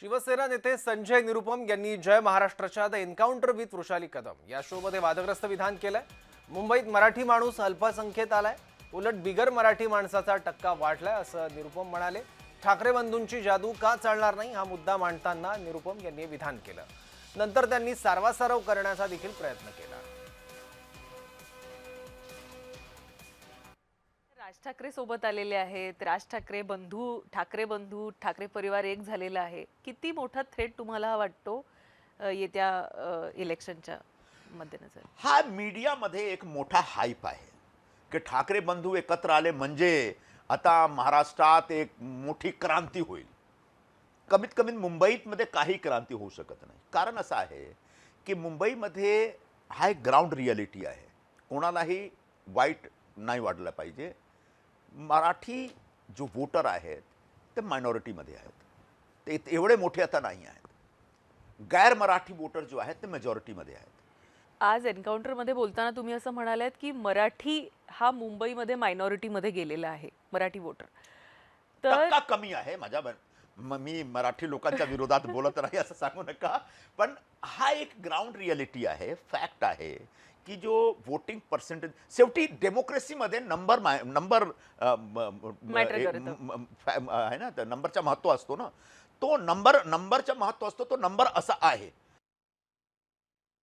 शिवसेना नेते संजय निरुपम यांनी जय महाराष्ट्राच्या the encounter with Vrushali Kadam या शोमध्ये वादग्रस्त विधान केलंय. मुंबईत मराठी माणूस अल्पसंख्येत आलाय. उलट बिगर मराठी माणसाचा टक्का वाढलाय असं निरुपम म्हणाले. ठाकरे बंधूंची जादू का चालणार नाही हा मुद्दा मांडताना निरुपम यांनी विधान केलं. नंतर त्यांनी सारवासारव करण्याचा देखील प्रयत्न केला. राज ठाकरे सोबत आलेले आहेत. राज ठाकरे बंधू ठाकरे बंधू ठाकरे परिवार एक झालेला आहे. किती मोठा थ्रेट तुम्हाला वाटतो येत्या इलेक्शनच्या मध्यनजर हा मीडियामध्ये एक मोठा हाईप आहे. की ठाकरे बंधू एकत्र आले म्हणजे आता महाराष्ट्रात एक मोठी क्रांती होईल. कमीत कमी मुंबईतमध्ये काही क्रांती होऊ शकत नाही. कारण असं आहे की मुंबईमध्ये हा एक ग्राउंड रियालिटी आहे. कोणालाही वाईट नाही वाटलं पाहिजे. मराठी जो वोटर आहेत ते मायनॉरिटीमध्ये आहेत. ते एवढे मोठे आता नाही आहेत. गैर मराठी वोटर जो आहेत ते मेजॉरिटीमध्ये आहेत. आज एन्काउंटरमध्ये बोलताना तुम्ही असं म्हणालात की मराठी हा मुंबईमध्ये मायनॉरिटीमध्ये गेलेला आहे मराठी वोटर. तर कमी आहे माझ्या मी मराठी लोकांच्या विरोधात बोलत नाही असं सांगू नका. पण हा एक ग्राउंड रियालिटी आहे फॅक्ट आहे. की जो वोटिंग पर्सेंटेज शेवटी डेमोक्रेसीमध्ये नंबर नंबर. आहे ना नंबरचा महत्त्व असतो ना तो नंबर नंबरचा महत्त्व असतो तो नंबर असा आहे